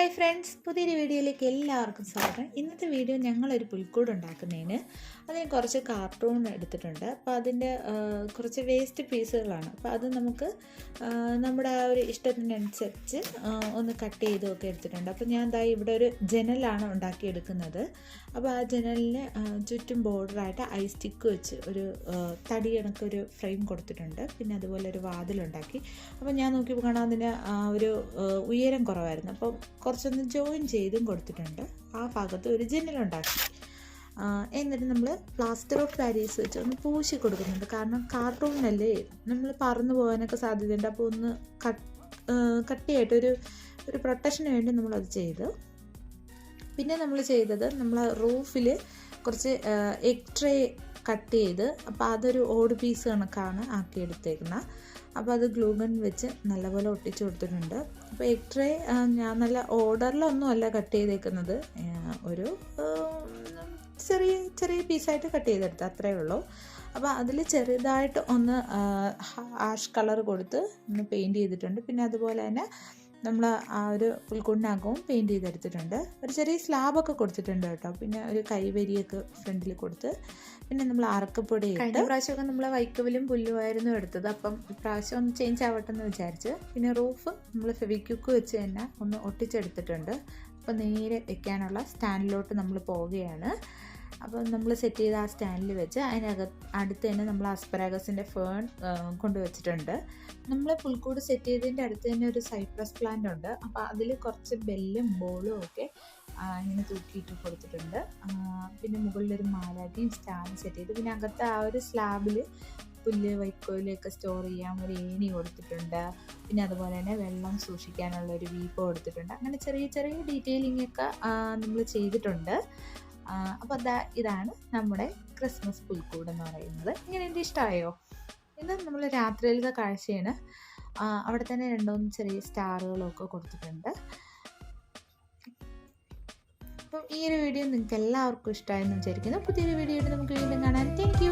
Hi friends പുതിയൊരു വീഡിയോയിലേക്ക് എല്ലാവർക്കും സ്വാഗതം. ഇന്നത്തെ വീഡിയോ ഞങ്ങളൊരു പുൽക്കൂട് ഉണ്ടാക്കുന്നതിന്. അതിന് കുറച്ച് കാർട്ടൂൺ എടുത്തിട്ടുണ്ട്. അപ്പോൾ അതിന്റെ കുറച്ച് വേസ്റ്റ് പീസുകളാണ് അപ്പോൾ അത് നമുക്ക് നമ്മുടെ ആ ഒരു ഇഷ്ടത്തിനനുസരിച്ച് ഒന്ന് കട്ട് ചെയ്തൊക്കെ എടുത്തിട്ടുണ്ട്. അപ്പോൾ ഞാൻ ദാ ഇവിടെ ഒരു ജനലാണ് ഉണ്ടാക്കിയെടുക്കുന്നത്. അപ്പോൾ ആ ജനലിന് ചുറ്റും ബോർഡറായിട്ട് ഐ സ്റ്റിക്ക് വെച്ച് ഒരു തടി കണക്കൊരു ഫ്രെയിം കൊടുത്തിട്ടുണ്ട്. പിന്നെ അതുപോലെ ഒരു വാതിലുണ്ടാക്കി. അപ്പോൾ ഞാൻ നോക്കിയപ്പോൾ കാണാൻ അതിന് ഒരു ഉയരം കുറവായിരുന്നു. അപ്പോൾ കുറച്ചൊന്ന് ജോയിൻ ചെയ്തും കൊടുത്തിട്ടുണ്ട്. ആ ഭാഗത്ത് ഒരു ജനലുണ്ടാക്കി എന്നിട്ട് നമ്മൾ പ്ലാസ്റ്റർ ഓഫ് പാരീസ് വെച്ച് ഒന്ന് പൂശി കൊടുക്കുന്നുണ്ട്. കാരണം കാർട്ടൂണിനല്ലേ നമ്മൾ പറന്നു പോകാനൊക്കെ സാധ്യതയുണ്ട്. അപ്പോൾ ഒന്ന് കട്ട് കട്ടിയായിട്ടൊരു ഒരു പ്രൊട്ടക്ഷന് വേണ്ടി നമ്മളത് ചെയ്തു. പിന്നെ നമ്മൾ ചെയ്തത് നമ്മൾ റൂഫിൽ കുറച്ച് എഗ് ട്രേ കട്ട് ചെയ്ത് അപ്പോൾ അതൊരു ഓട് പീസ് കണക്കാണ് ആക്കിയെടുത്തേക്കുന്നത് അപ്പോൾ അത് ഗ്ലൂഗൺ വെച്ച് നല്ലപോലെ ഒട്ടിച്ചു കൊടുത്തിട്ടുണ്ട്. അപ്പോൾ എഗ് ട്രേ ഞാൻ നല്ല ഓർഡറിലൊന്നും അല്ല കട്ട് ചെയ്തേക്കുന്നത്. ഒരു ചെറിയ ചെറിയ പീസായിട്ട് കട്ട് ചെയ്തെടുത്ത് അത്രയേ ഉള്ളൂ. അപ്പോൾ അതിൽ ചെറുതായിട്ട് ഒന്ന് ആഷ് കളർ കൊടുത്ത് ഒന്ന് പെയിന്റ് ചെയ്തിട്ടുണ്ട്. പിന്നെ അതുപോലെ തന്നെ നമ്മൾ ആ ഒരു പുൽക്കൂടിനകവും പെയിന്റ് ചെയ്തെടുത്തിട്ടുണ്ട്. ഒരു ചെറിയ സ്ലാബൊക്കെ കൊടുത്തിട്ടുണ്ട് കേട്ടോ. പിന്നെ ഒരു കൈവരിയൊക്കെ ഫ്രണ്ടിൽ കൊടുത്ത് പിന്നെ നമ്മൾ അറക്കപ്പൊടി കഴിഞ്ഞ പ്രാവശ്യമൊക്കെ നമ്മൾ വൈക്കവിലും പുല്ലുമായിരുന്നു എടുത്തത്. അപ്പം ഇപ്രാവശ്യം ഒന്ന് ചേഞ്ച് ആവട്ടെ എന്ന് വിചാരിച്ച്. പിന്നെ റൂഫ് നമ്മൾ ഫെവിക്യുക്ക് വെച്ച് തന്നെ ഒന്ന് ഒട്ടിച്ചെടുത്തിട്ടുണ്ട്. അപ്പോൾ നേരെ വെക്കാനുള്ള സ്റ്റാൻഡിലോട്ട് നമ്മൾ പോവുകയാണ്. അപ്പോൾ നമ്മൾ സെറ്റ് ചെയ്ത ആ സ്റ്റാൻഡിൽ വെച്ച് അതിനകത്ത് അടുത്ത് തന്നെ നമ്മൾ അസ്പരാഗസിന്റെ ഫേൺ കൊണ്ടുവച്ചിട്ടുണ്ട് നമ്മൾ പുൽക്കൂട് സെറ്റ് ചെയ്തതിന്റെ അടുത്ത് തന്നെ ഒരു സൈപ്രസ് പ്ലാന്റ് ഉണ്ട്. അപ്പോൾ അതിൽ കുറച്ച് ബെല്ലും ബോളും ഒക്കെ ഇങ്ങനെ തൂക്കിയിട്ട് കൊടുത്തിട്ടുണ്ട്. പിന്നെ മുകളിലൊരു മാലാറ്റിയും സ്റ്റാൻഡ് സെറ്റ് ചെയ്ത്. പിന്നെ അകത്ത് ആ ഒരു സ്ലാബിൽ പുല്ല് വൈക്കോലൊക്കെ സ്റ്റോർ ചെയ്യാൻ ഒരു ഏണി കൊടുത്തിട്ടുണ്ട്. പിന്നെ അതുപോലെ തന്നെ വെള്ളം സൂക്ഷിക്കാനുള്ള ഒരു വീപ്പ് കൊടുത്തിട്ടുണ്ട്. അങ്ങനെ ചെറിയ ചെറിയ ഡീറ്റെയിലിംഗ് ഒക്കെ നമ്മൾ ചെയ്തിട്ടുണ്ട്. അപ്പോൾ അതാ ഇതാണ് നമ്മുടെ ക്രിസ്മസ് പുൽക്കൂട് എന്ന് പറയുന്നത്. ഇങ്ങനെ എന്റെ ഇഷ്ടമായോ ഇത് നമ്മൾ രാത്രിയിലത്തെ കാഴ്ചയാണ്. അവിടെ തന്നെ രണ്ടൂന്ന് ചെറിയ സ്റ്റാറുകളൊക്കെ കൊടുത്തിട്ടുണ്ട്. അപ്പം ഈ ഒരു വീഡിയോ നിങ്ങൾക്ക് എല്ലാവർക്കും ഇഷ്ടമായെന്ന് വിചാരിക്കുന്നു. പുതിയൊരു വീഡിയോ നമുക്ക് വീണ്ടും കാണാൻ താങ്ക്